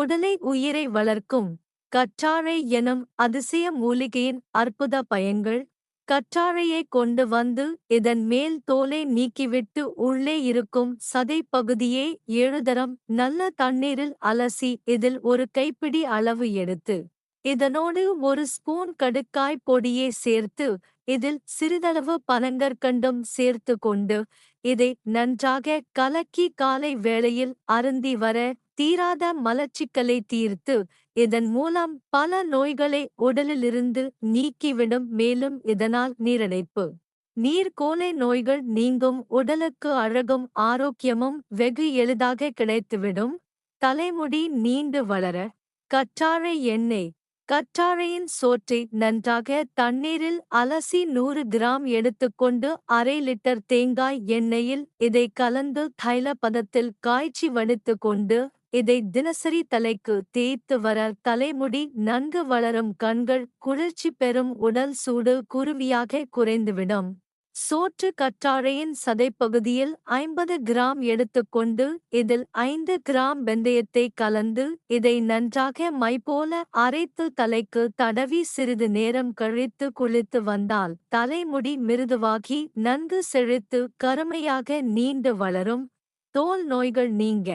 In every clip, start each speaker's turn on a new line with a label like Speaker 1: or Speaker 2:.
Speaker 1: உடலை உயிரை வளர்க்கும் கற்றாழை எனும் அதிசய மூலிகையின் அற்புத பயன்கள் கற்றாழையை கொண்டு வந்து இதன் மேல் தோலை நீக்கிவிட்டு உள்ளே இருக்கும் சதை பகுதியை ஏழுதரம் நல்ல தண்ணீரில் அலசி இதில் ஒரு கைப்பிடி அளவு எடுத்து இதனோடு ஒரு ஸ்பூன் கடுக்காய் பொடியை சேர்த்து இதில் சிறிதளவு பனங்கற்கண்டும் சேர்த்து கொண்டு இதை நன்றாக கலக்கி காலை வேளையில் அருந்தி வர தீராத மலச்சிக்கலை தீர்த்து இதன் மூலம் பல நோய்களை உடலிலிருந்து நீக்கிவிடும் மேலும் இதனால் நீரடைப்பு நீர்க்கோலை நோய்கள் நீங்கும் உடலுக்கு அழகும் ஆரோக்கியமும் வெகு எளிதாக கிடைத்துவிடும். தலைமுடி நீண்டு வளர கற்றாழை எண்ணெய் கற்றாழையின் சோற்றை நன்றாக தண்ணீரில் அலசி நூறு கிராம் எடுத்துக்கொண்டு அரை லிட்டர் தேங்காய் எண்ணெயில் இதை கலந்து தைல பதத்தில் காய்ச்சி வடித்து கொண்டு இதை தினசரி தலைக்கு தேய்த்து வர தலைமுடி நன்கு வளரும் கண்கள் குளிர்ச்சி பெறும் உடல் சூடு குருவியாக குறைந்துவிடும். சோற்று கற்றாழையின் சதைப்பகுதியில் ஐம்பது கிராம் எடுத்துக்கொண்டு இதில் ஐந்து கிராம் வெந்தயத்தை கலந்து இதை நன்றாக மைபோல அரைத்து தலைக்கு தடவி சிறிது நேரம் கழித்து குளித்து வந்தால் தலைமுடி மிருதுவாகி நன்கு செழித்து கருமையாக நீண்டு வளரும். தோல் நோய்கள் நீங்க.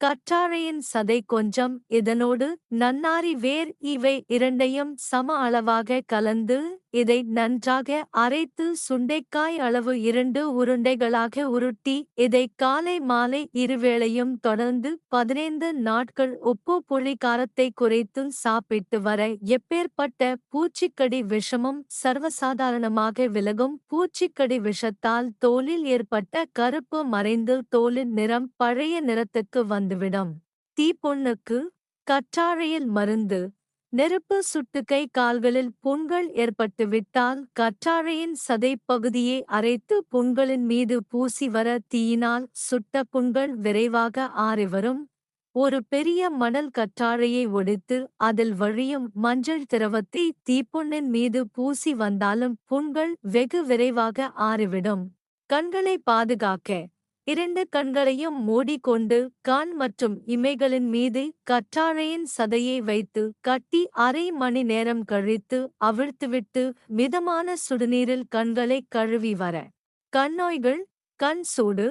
Speaker 1: கற்றாழையின் சதை கொஞ்சம் இதனோடு நன்னாரி வேர் இவை இரண்டையும் சம அளவாக கலந்து இதை நன்றாக அரைத்து சுண்டைக்காய் அளவு இரண்டு உருண்டைகளாக உருட்டி இதை காலை மாலை இருவேளையும் தொடர்ந்து பதினைந்து நாட்கள் உப்பு புளி காரத்தை குறைத்து சாப்பிட்டு வர எப்பேற்பட்ட பூச்சிக்கடி விஷமும் சர்வசாதாரணமாக விலகும். பூச்சிக்கடி விஷத்தால் தோலில் ஏற்பட்ட கருப்பு மறைந்து தோலின் நிறம் பழைய நிறத்துக்கு வந்துவிடும் தீப்பொண்ணுக்கு கற்றாழையில் மருந்து. நெருப்பு சுட்டுக்கை கால்களில் புண்கள் ஏற்பட்டுவிட்டால் கற்றாழையின் சதை பகுதியை அரைத்து புண்களின் மீது பூசி வர தீயினால் சுட்ட புண்கள் விரைவாக ஆறிவரும். ஒரு பெரிய மணல் கற்றாழையை ஒடித்து அதில் வழியும் மஞ்சள் திரவத்தை தீப்பொண்ணின் மீது பூசி வந்தாலும் புண்கள் வெகு விரைவாக ஆறிவிடும். கண்களை பாதுகாக்க இரண்டு கண்களையும் மூடிக்கொண்டு கண் மற்றும் இமைகளின் மீது கற்றாழையின் சதையை வைத்து கட்டி அரை மணி நேரம் கழித்து அவிழ்த்துவிட்டு மிதமான சுடுநீரில் கண்களை கழுவி வர. கண்ணோய்கள் கண் சூடு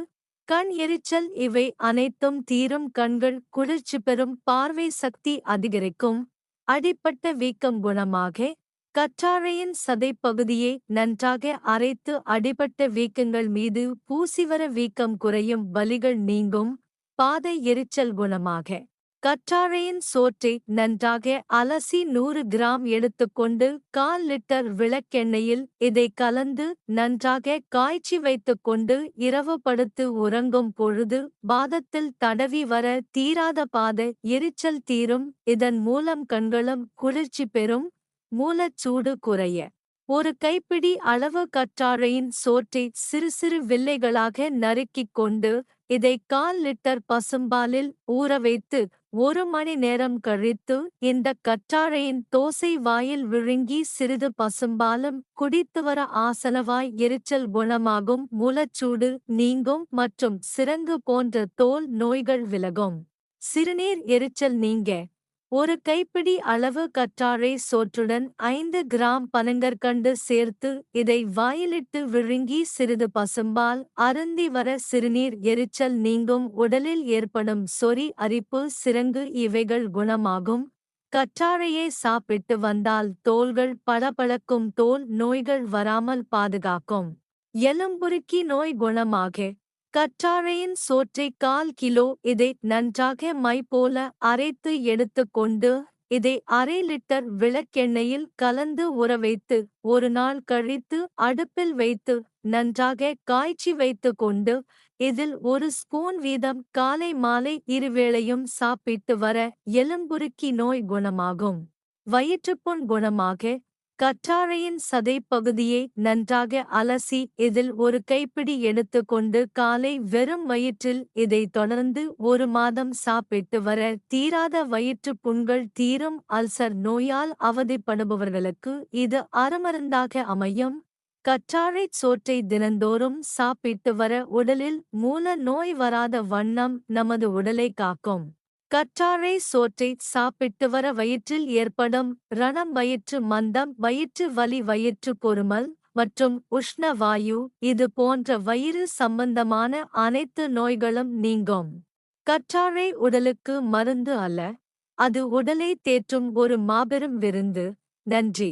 Speaker 1: கண் எரிச்சல் இவை அனைத்தும் தீரும் கண்கள் குளிர்ச்சி பெறும் பார்வை சக்தி அதிகரிக்கும். அடிப்பட்ட வீக்கம் குணமாக கற்றாழையின் சதைப்பகுதியை நன்றாக அரைத்து அடிபட்ட வீக்கங்கள் மீது பூசிவர வீக்கம் குறையும் வலிகள் நீங்கும் பாதை எரிச்சல் குணமாக. கற்றாழையின் சோற்றை நன்றாக அலசி நூறு கிராம் எடுத்துக்கொண்டு கால் லிட்டர் விளக்கெண்ணெயில் இதை கலந்து நன்றாக காய்ச்சி வைத்துக்கொண்டு இரவு படுத்து உறங்கும் பொழுது பாதத்தில் தடவி வர தீராத பாத எரிச்சல் தீரும். இதன் மூலம் கண்களும் குளிர்ச்சி பெறும். மூலச்சூடு குறைய. ஒரு கைப்பிடி அளவு கற்றாழையின் சோற்றை சிறு சிறு வில்லைகளாக நறுக்கிக் கொண்டு இதை கால் லிட்டர் பசும்பாலில் ஊற வைத்து ஒரு மணி நேரம் கழித்து இந்த கற்றாழையின் தோசை வாயில் விழுங்கி சிறிது பசும்பாலும் குடித்து வர ஆசனவாய் எரிச்சல் குணமாகும் மூலச்சூடு நீங்கும் மற்றும் சிரங்கு போன்ற தோல் நோய்கள் விலகும். சிறுநீர் எரிச்சல் நீங்க. ஒரு கைப்பிடி அளவு கற்றாழை சோற்றுடன் ஐந்து கிராம் பனங்கற்கண்டு சேர்த்து இதை வாயிலிட்டு விழுங்கி சிறிது பசும்பால் அருந்தி வர சிறுநீர் எரிச்சல் நீங்கும் உடலில் ஏற்படும் சொறி அரிப்பு சிரங்கு இவைகள் குணமாகும். கற்றாழையை சாப்பிட்டு வந்தால் தோள்கள் பளபளக்கும் தோல் நோய்கள் வராமல் பாதுகாக்கும். எலும்புருக்கி நோய் குணமாக. கற்றாழையின் சோற்றை கால் கிலோ இதை நன்றாக மை போல அரைத்து எடுத்துக்கொண்டு இதை அரை லிட்டர் விளக்கெண்ணெயில் கலந்து உற வைத்து ஒரு நாள் கழித்து அடுப்பில் வைத்து நன்றாக காய்ச்சி வைத்து கொண்டு இதில் ஒரு ஸ்பூன் வீதம் காலை மாலை இருவேளையும் சாப்பிட்டு வர எலும்புருக்கி நோய் குணமாகும். வயிற்றுப்புண் குணமாக கற்றாழையின் சதைப்பகுதியை நன்றாக அலசி இதில் ஒரு கைப்பிடி எடுத்துக்கொண்டு காலை வெறும் வயிற்றில் இதை தொடர்ந்து ஒரு மாதம் சாப்பிட்டு வர தீராத வயிற்றுப் புண்கள் தீரும் அல்சர் நோயால் அவதிப்படுபவர்களுக்கு இது அறமருந்தாக அமையும். கற்றாழைச் சோற்றை தினந்தோறும் சாப்பிட்டு வர உடலில் மூல நோய் வராத வண்ணம் நமது உடலை காக்கும். கற்றாழை சோற்றை சாப்பிட்டு வர வயிற்றில் ஏற்படும் ரணம் வயிற்று மந்தம் வயிற்று வலி வயிற்று பொறுமல் மற்றும் உஷ்ண வாயு இது போன்ற வயிறு சம்பந்தமான அனைத்து நோய்களும் நீங்கும். கற்றாழை உடலுக்கு மருந்து அல்ல. அது உடலை தேற்றும் ஒரு மாபெரும் விருந்து. நன்றி.